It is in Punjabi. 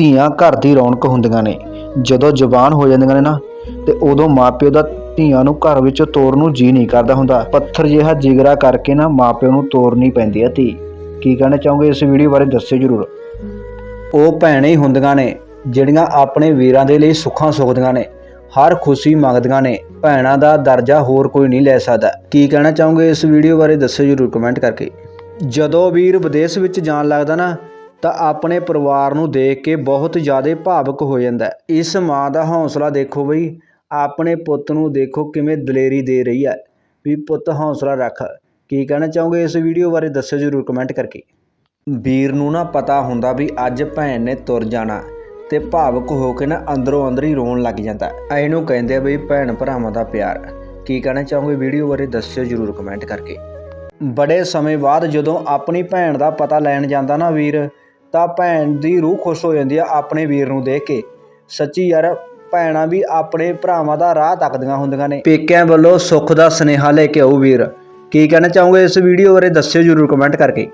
ਧੀਆਂ ਘਰ ਦੀ ਰੌਣਕ ਹੁੰਦੀਆਂ ਨੇ। ਜਦੋਂ ਜ਼ੁਬਾਨ ਹੋ ਜਾਂਦੀਆਂ ਨੇ ਨਾ, ਤੇ ਉਦੋਂ ਮਾਪਿਓ ਦਾ ਧੀਆਂ ਨੂੰ ਘਰ ਵਿੱਚੋਂ ਤੋਰਨ ਨੂੰ ਜੀ ਨਹੀਂ ਕਰਦਾ ਹੁੰਦਾ। ਪੱਥਰ ਜਿਹਾ ਜਿਗਰਾ ਕਰਕੇ ਨਾ ਮਾਪਿਓ ਨੂੰ ਤੋਰਨੀ ਪੈਂਦੀ ਹੈ ਧੀ। ਕੀ ਕਹਿਣਾ ਚਾਹੋਗੇ ਇਸ ਵੀਡੀਓ ਬਾਰੇ, ਦੱਸਿਓ ਜਰੂਰ। ਉਹ ਭੈਣਾਂ ਹੀ ਹੁੰਦੀਆਂ ਨੇ, ਜਿਹੜੀਆਂ ਆਪਣੇ ਵੀਰਾਂ ਦੇ ਲਈ ਸੁੱਖਾਂ ਸੁਖਦੀਆਂ ਨੇ। ਹਰ ਖੁਸ਼ੀ ਮੰਗਦੀਆਂ ਨੇ। ਭੈਣਾਂ ਦਾ ਦਰਜਾ ਹੋਰ ਕੋਈ ਨਹੀਂ ਲੈ ਸਕਦਾ। ਕੀ ਕਹਿਣਾ ਚਾਹੋਗੇ ਇਸ ਵੀਡੀਓ ਬਾਰੇ, ਦੱਸਿਓ ਜਰੂਰ ਕਮੈਂਟ ਕਰਕੇ। ਜਦੋਂ ਵੀਰ ਵਿਦੇਸ਼ ਵਿੱਚ ਜਾਣ ਲੱਗਦਾ ਨਾ ਤਾਂ ਆਪਣੇ ਪਰਿਵਾਰ ਨੂੰ ਦੇਖ ਕੇ ਬਹੁਤ ਜ਼ਿਆਦਾ ਭਾਵੁਕ ਹੋ ਜਾਂਦਾ ਇਸ ਮਾਂ ਦਾ ਹੌਸਲਾ ਦੇਖੋ ਬਈ, ਆਪਣੇ ਪੁੱਤ ਨੂੰ ਦੇਖੋ ਕਿਵੇਂ ਦਲੇਰੀ ਦੇ ਰਹੀ ਹੈ। ਵੀ ਪੁੱਤ ਹੌਸਲਾ ਰੱਖ, ਕੀ ਕਹਿਣਾ ਚਾਹੋਗੇ ਇਸ ਵੀਡੀਓ ਬਾਰੇ ਦੱਸਿਓ ਜਰੂਰ ਕਮੈਂਟ ਕਰਕੇ। ਵੀਰ ਨੂੰ ਨਾ ਪਤਾ ਹੁੰਦਾ ਵੀ ਅੱਜ ਭੈਣ ਨੇ ਤੁਰ ਜਾਣਾ ਤੇ ਭਾਵੁਕ ਹੋ ਕੇ ਨਾ ਅੰਦਰੋਂ ਅੰਦਰ ਹੀ ਰੋਣ ਲੱਗ ਜਾਂਦਾ ਇਹਨੂੰ ਕਹਿੰਦੇ ਆ ਬਈ ਭੈਣ ਭਰਾਵਾਂ ਦਾ ਪਿਆਰ। ਕੀ ਕਹਿਣਾ ਚਾਹੋਗੇ ਵੀਡੀਓ ਬਾਰੇ ਦੱਸਿਓ ਜਰੂਰ ਕਮੈਂਟ ਕਰਕੇ। ਬੜੇ ਸਮੇਂ ਬਾਅਦ ਜਦੋਂ ਆਪਣੀ ਭੈਣ ਦਾ ਪਤਾ ਲੈਣ ਜਾਂਦਾ ਨਾ ਵੀਰ ਤਾਂ ਭੈਣ ਦੀ ਰੂਹ ਖੁਸ਼ ਹੋ ਜਾਂਦੀ ਆ ਆਪਣੇ ਵੀਰ ਨੂੰ ਦੇਖ ਕੇ। ਸੱਚੀ ਯਾਰ, ਭੈਣਾਂ ਵੀ ਆਪਣੇ ਭਰਾਵਾਂ ਦਾ ਰਾਹ ਤੱਕਦੀਆਂ ਹੁੰਦੀਆਂ ਨੇ। ਪੇਕਿਆਂ ਵੱਲੋਂ ਸੁੱਖ ਦਾ ਸੁਨੇਹਾ ਲੈ ਕੇ ਆਊ ਵੀਰ। ਕੀ ਕਹਿਣਾ ਚਾਹੋਗੇ ਇਸ ਵੀਡੀਓ ਬਾਰੇ ਦੱਸਿਓ ਜਰੂਰ ਕਮੈਂਟ ਕਰਕੇ।